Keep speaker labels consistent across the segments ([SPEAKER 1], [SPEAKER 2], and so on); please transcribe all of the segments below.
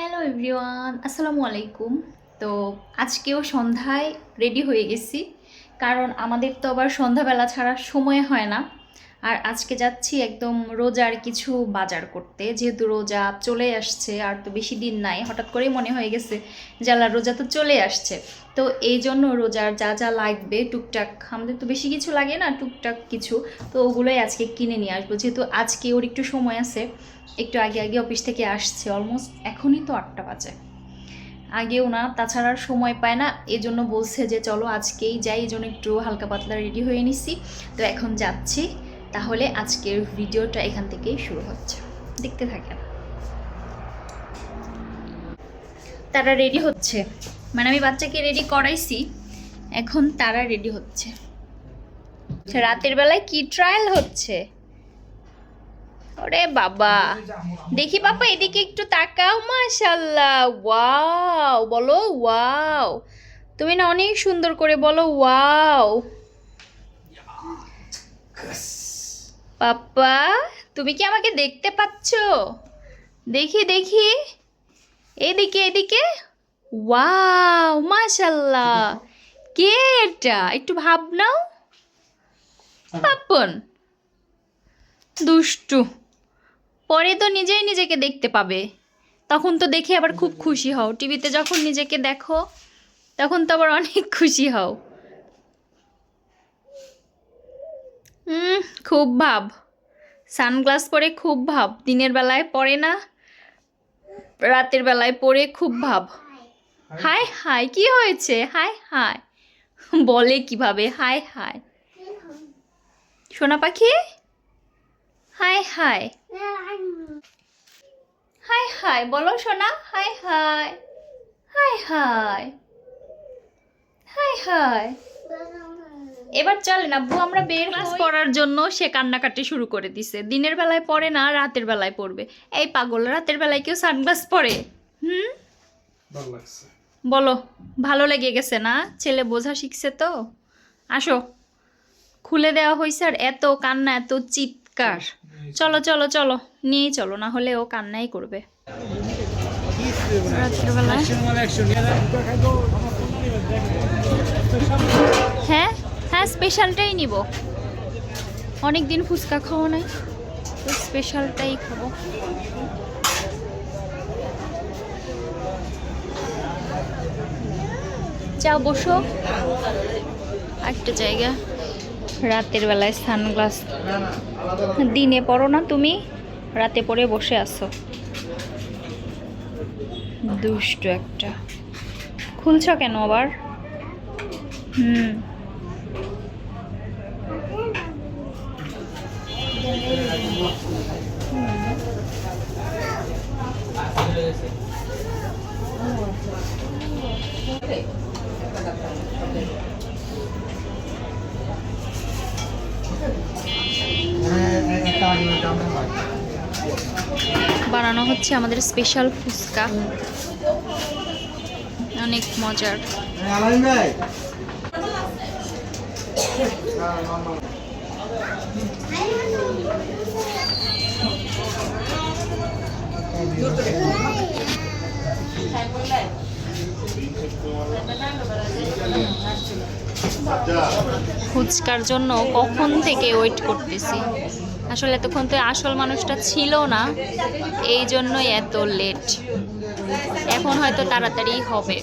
[SPEAKER 1] Hello everyone আসসালামু আলাইকুম তো আজকেও সন্ধ্যায় রেডি হয়ে গেছি। কারণ আমাদের তো আবার সন্ধ্যাবেলা ছাড়া সময় হয় না। আর আজকে যাচ্ছি একদম রোজার কিছু বাজার করতে। যেহেতু রোজা চলে আসছে, আর তো বেশি দিন নাই, হঠাৎ করেই মনে হয়ে গেছে জ্বালা রোজা তো চলে আসছে। তো এই জন্য রোজার যা যা লাগবে, টুকটাক, আমাদের তো বেশি কিছু লাগে না, টুকটাক কিছু, তো ওগুলোই আজকে কিনে নিয়ে আসব। যেহেতু আজকে ওর একটু সময় আছে, একটু আগে আগে অফিস থেকে আসছে, অলমোস্ট এখনই তো আটটা বাজে। আগেও না তাছাড়া সময় পায় না, এজন্য বলছে যে চলো আজকেই যাই এই জন্য একটু হালকা পাতলা রেডি হয়ে নিছি। তো এখন যাচ্ছি। তাহলে আজকের ভিডিওটা এখান থেকেই শুরু হচ্ছে। দেখতে থাকেন। তারা রেডি হচ্ছে। মানে আমি বাচ্চাকে রেডি করাইছি, এখন তারা রেডি হচ্ছে। রাতের বেলায় কি ট্রায়াল হচ্ছে? ওরে বাবা। দেখি পাপা, এদিকে একটু তাকাও মাশাল্লাহ ওয়াও, বলো, ওয়াও। তুমি না অনেক সুন্দর করে বলো, ওয়াও। পাপ্পা, তুমি কি আমাকে দেখতে পাচ্ছ? দেখি দেখি। এদিকে এদিকে। ওয়াও, মাশাল্লাহ। কে এটা? একটু ভাব নাও। পাপন দুষ্টু। পরে তো নিজেই নিজেকে দেখতে পাবে। তখন তো দেখে আবার খুব খুশি হও। টিভিতে যখন নিজেকে দেখো, তখন তো আবার অনেক খুশি হও। হুম, খুব ভাব। সানগ্লাস পরে খুব ভাব, দিনের বেলায় পরে না, রাতের বেলায় পরে খুব ভাব। হাই হাই, কি হয়েছে? Hi hi. বলে কীভাবে? Hi hi. সোনা পাখি? Hi hi. হাই হাই, বলো সোনা। Hi hi. Hi hi. Hi hi. এবার চলেন আব্বু আমরা বের ক্লাস পড়ার জন্য সে কান্নাকাটি শুরু করে দিছে। দিনের বেলায় পড়ে না রাতের বেলায় পড়বে। এই পাগল রাতের বেলায় কেউ সানগ্লাস পরে? হুম? বলো ভালো লেগে গেছে না? ছেলে বোঝা শিখছে তো? আসো। খুলে দেওয়া হয়েছে আর এত কান্না এত চিৎকার। চলো। চলো চলো নিয়েই চলো না হলে ও কান্নাই করবে। রাত্রিবেলায়। স্পেশালটাই নিব। অনেক দিন ফুচকা খাওয়া নাই, তো স্পেশালটাই খাব। যাও, বসো। একটা জায়গা। রাতের বেলায় সানগ্লাস। দিনে পড়ো না তুমি, রাতে পরে বসে আসো দুষ্ট একটা। খুলছ কেন আবার? হুম। বানানো হচ্ছে আমাদের স্পেশাল ফুচকা। অনেক মজার। ফুচকার জন্য কখন থেকে ওয়েট করতেছি? আসলে এতক্ষণ তো আসল মানুষটা ছিল না, এই জন্যই এত লেট এখন হয়তো তাড়াতাড়ি হবে।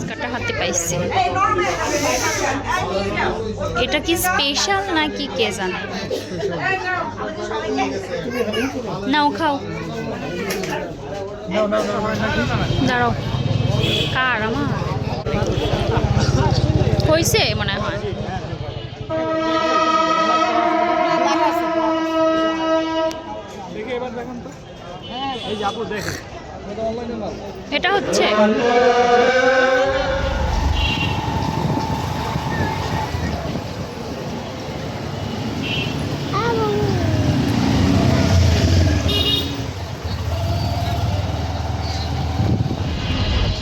[SPEAKER 1] ফুচকাটা হাতে পাইছি। এটা কি স্পেশাল নাকি কে জানে? নাও, খাও। দাঁড়াও। কার আমার? হয়েছে মনে হয়।
[SPEAKER 2] এটা
[SPEAKER 1] হচ্ছে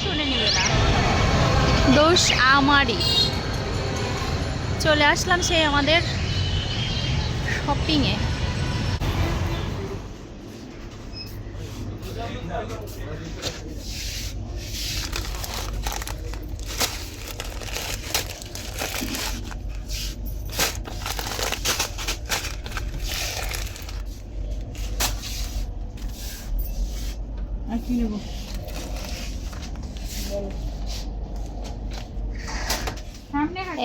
[SPEAKER 1] শুনে নিবে না দোষ আমারই চলে আসলাম সেই আমাদের শপিংয়ে
[SPEAKER 2] আর কি নেব?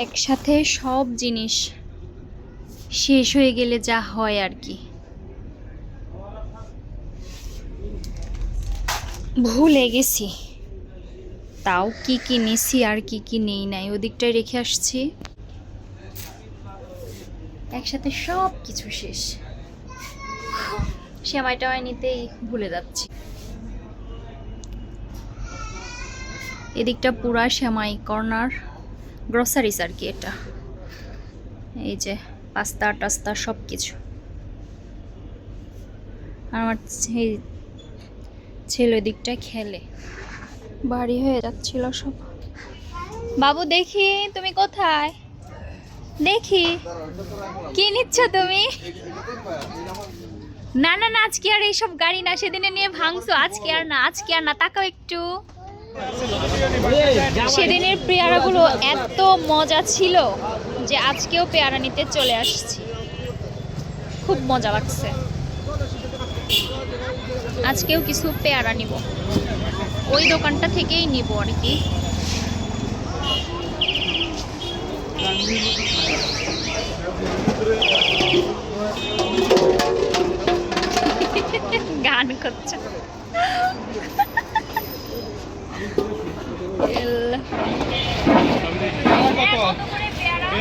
[SPEAKER 1] একসাথে সব জিনিস শেষ হয়ে গেলে যা হয় আর কি। ভুলে গেছি। তাও কি কি নিছি আর কি কি নেই নাই, ওদিকটায় রেখে আসছি। একসাথে সব কিছু শেষ। সেমাইটা নিতেই ভুলে যাচ্ছি। এদিকটা পুরা সেমাই কর্নার। গ্রসারিস আর কি এটা। এই যে পাস্তা টাস্তা সব কিছু আমার ছেলে দিকটা খেলে। বাড়ি হয়ে যাচ্ছিল সব। বাবু দেখি, তুমি কোথায়? দেখি। কি নিচ্ছ তুমি? না না না, আজকে আর এইসব গাড়ি না, সেদিনে নিয়ে ভাঙছো, আজকে আর না, আজকে আর না, তাকাও একটু। সেদিনের পেয়ারাগুলো এত মজা ছিল যে আজকেও পেয়ারা নিতে চলে আসছি। খুব মজা লাগছে। আজকেও কিছু পেয়ারা নিব। ওই দোকানটা থেকেই নিব আর কি। গান করছে।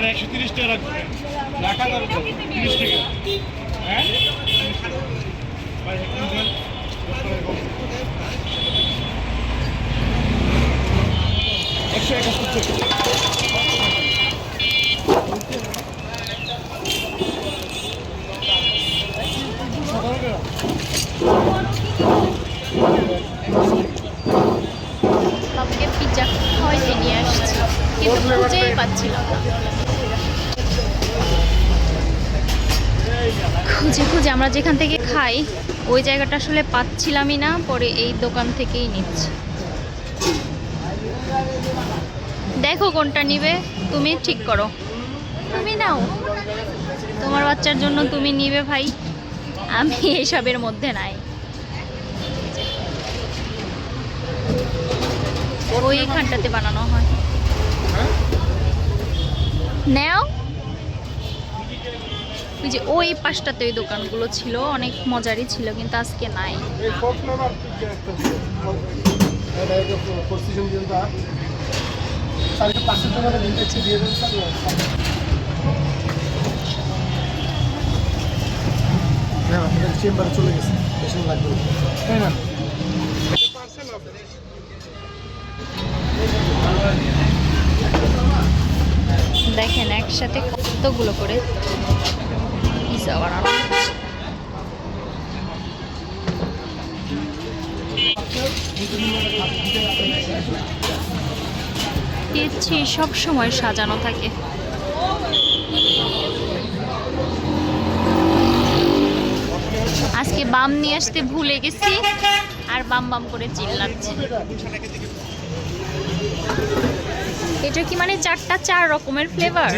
[SPEAKER 2] এর একশো তিরিশ টাকা রাখবে। রাখা যাবে তিরিশ টাকা। হ্যাঁ। একশো একাত্তর
[SPEAKER 1] বাবুকে পিৎজা খাওয়াইতে নিয়ে আসছি। কিন্তু খুঁজেই পাচ্ছিলাম খুঁজে খুঁজে আমরা যেখান থেকে খাই ওই জায়গাটা আসলে পাচ্ছিলামই না পরে এই দোকান থেকেই নিচ্ছি। দেখো কোনটা নিবে তুমি ঠিক করো। তুমি নাও। তোমার বাচ্চার জন্য তুমি নিবে ভাই। আমি এসবের মধ্যে নাই। ওইখানটাতে বানানো হয়? নেও। ওই যে ওই পাশটাতে ওই দোকানগুলো ছিল অনেক মজারই ছিল কিন্তু আজকে নাই।
[SPEAKER 2] চেম্বারে চলে গেছে লাগবে। তাই না?
[SPEAKER 1] দেখেন একসাথে কতগুলো করে বানানো হচ্ছে। দেখছি সব সময় সাজানো থাকে। আজকে বাম নিয়ে আসতে ভুলে গেছি, আর বাম বাম করে চিল্লাচ্ছে। এটা কি মানে চারটা চার রকমের ফ্লেভার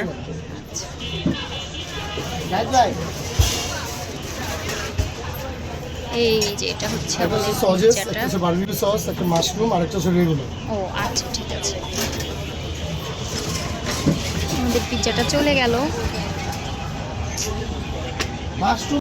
[SPEAKER 1] এই যে এটা হচ্ছে আমাদের
[SPEAKER 2] সসেস একটা হচ্ছে বারবিকিউ সস একটা মাশরুম আর একটা হচ্ছে রেগুলার
[SPEAKER 1] ও আচ্ছা ঠিক আছে। আমাদের পিৎজাটা চলে গেল।
[SPEAKER 2] মাশরুম